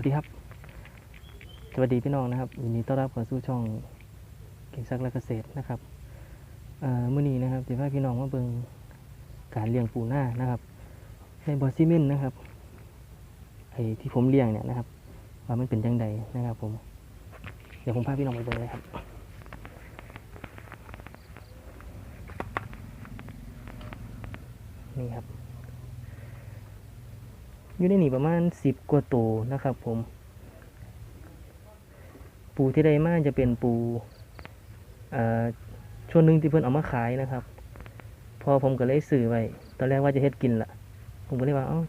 วัสดีครับ สวัสดีพี่น้องนะครับยินดีต้อนรับเข้าสู่ช่องเก่งซักและเกษตรนะครับเมื้อนี้นะครับที่พาพี่น้องมาเบิ่งการเลี้ยงปูหน้านะครับในบอซีเมนต์นะครับไอ้ที่ผมเลี้ยงเนี่ยนะครับ ว่ามันเป็นจังใดนะครับ ผม เดี๋ยวผมพาพี่น้องไปเบิ่งเลยครับนี่ครับ อยู่ในนี่ประมาณสิบกว่าตัวนะครับ ผม ปูที่ได้มาจะเป็นปูอ่อช่วงหนึ่งที่เพิ่อนเอามาขายนะครับ พอผมก็เลยซื้อไว้ตอนแรกว่าจะเฮ็ดกินละผมก็เลยว่าเอ้า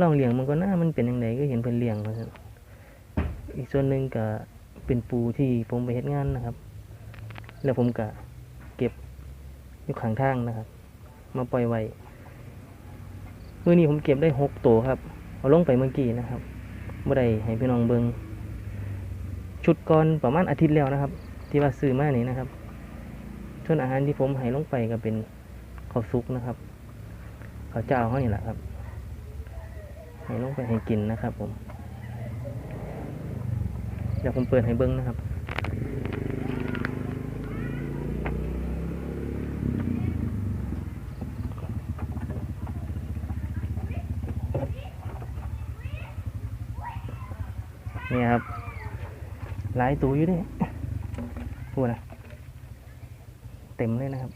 ลองเลี้ยงมันก็น่ามันเป็นยังไงก็เห็นเพิ่นเลี้ยงมาอีกส่วนหนึ่งก็เป็นปูที่ผมไปเฮ็ดงานนะครับ แล้วผมก็เก็บอยู่ข้างทางนะครับ มาปล่อยไว้เมื้อนี้ผมเก็บได้หกตัวครับ เอาลงไปเมื่อกี้นะครับบ่ได้ให้พี่น้องเบิงชุดก่อนประมาณอาทิตย์แล้วนะครับ ที่ว่าซื้อมานี่นะครับส่วนอาหารที่ผมให้ลงไปก็เป็นข้าวซุกนะครับข้าวเจ้าเขานี่แหละครับให้ลงไปให้กินนะครับผมเดี๋ยวผมเปิดให้เบิ้งนะครับ นี่ครับหลายตัวอยู่ด้วยพูดนะเต็มเลยนะครับ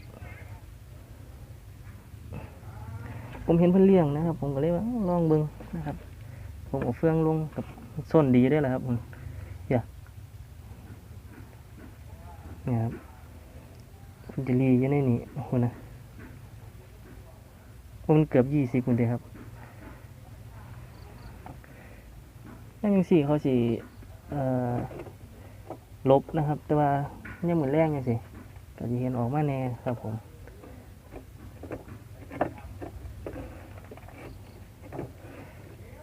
ผมเห็นเพื่อนเลี้ยงนะครับ ผมก็เลยว่าลองเบิ้งนะครับ ผมเอาเฟืองลงกับส้นดีได้แล้วครับผมอย่าเนี่ยครับคุณจะรีอยู่ในนี้คุณนะผมเกือบยี่สิบคนเลยครับ ยังยังสี่เขาสี่ลบนะครับ แต่ว่ายังเหมือนแรงยังสิก็จะเห็นออกมาแน่ครับผม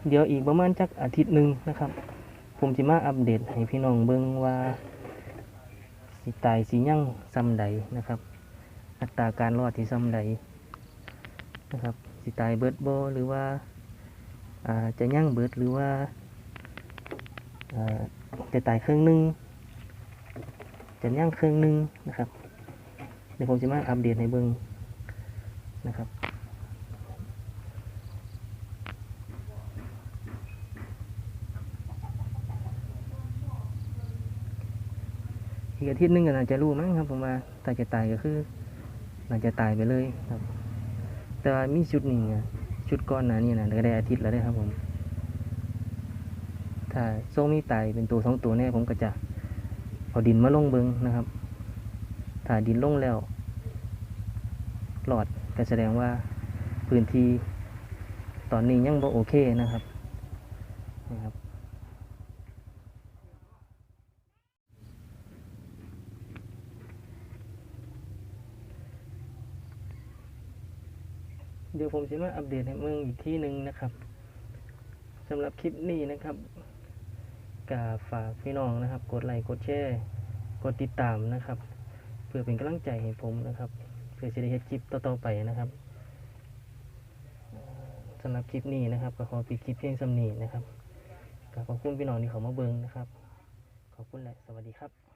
เดี๋ยวอีกประมาณจักอาทิตย์หนึ่งนะครับ ผมจะมาอัปเดตให้พี่น้องเบิ่งว่าสิตายสียั่งซ้ำใดนะครับ อัตราการรอดที่ซ้ำใดนะครับสิตายเบิดโบหรือว่าจะยั่งเบิดหรือว่า จะตายครึ่งหนึ่งจะย่างครึ่งหนึ่งนะครับเดี๋ยวผมจะมาอัปเดตให้เบิ่งนะครับอีกอาทิตย์หนึงก็น่าจะรู้มั้งครับผมว่าถ้าจะตายก็คือน่าจะตายไปเลยครับ แต่มีชุดหนึ่งชุดก้อนนานี่นะก็ได้อาทิตย์แล้วได้ครับผม ถ้าโซ่มีไตเป็นตัวสองตัวเนี่ยผมก็จะเอาดินมาลงเบิงนะครับ ถ้าดินลงแล้วหลอดก็แสดงว่าพื้นที่ตอนนี้ยังบ่โอเคนะครับนะครับ เดี๋ยวผมจะมาอัปเดตให้เมืองอีกที่หนึ่งนะครับสำหรับคลิปนี้นะครับ กาฝากพี่น้องนะครับ กดไลค์กดแชร์กดติดตามนะครับ เพื่อเป็นกำลังใจให้ผมนะครับ เพื่อจะได้เฮ็ดคลิปต่อๆไปนะครับสำหรับคลิปนี้นะครับก็ขอปิดคลิปเพียงสำนีนะครับขอบคุณพี่น้องที่เขามาเบิ่งนะครับ ขอบคุณและสวัสดีครับ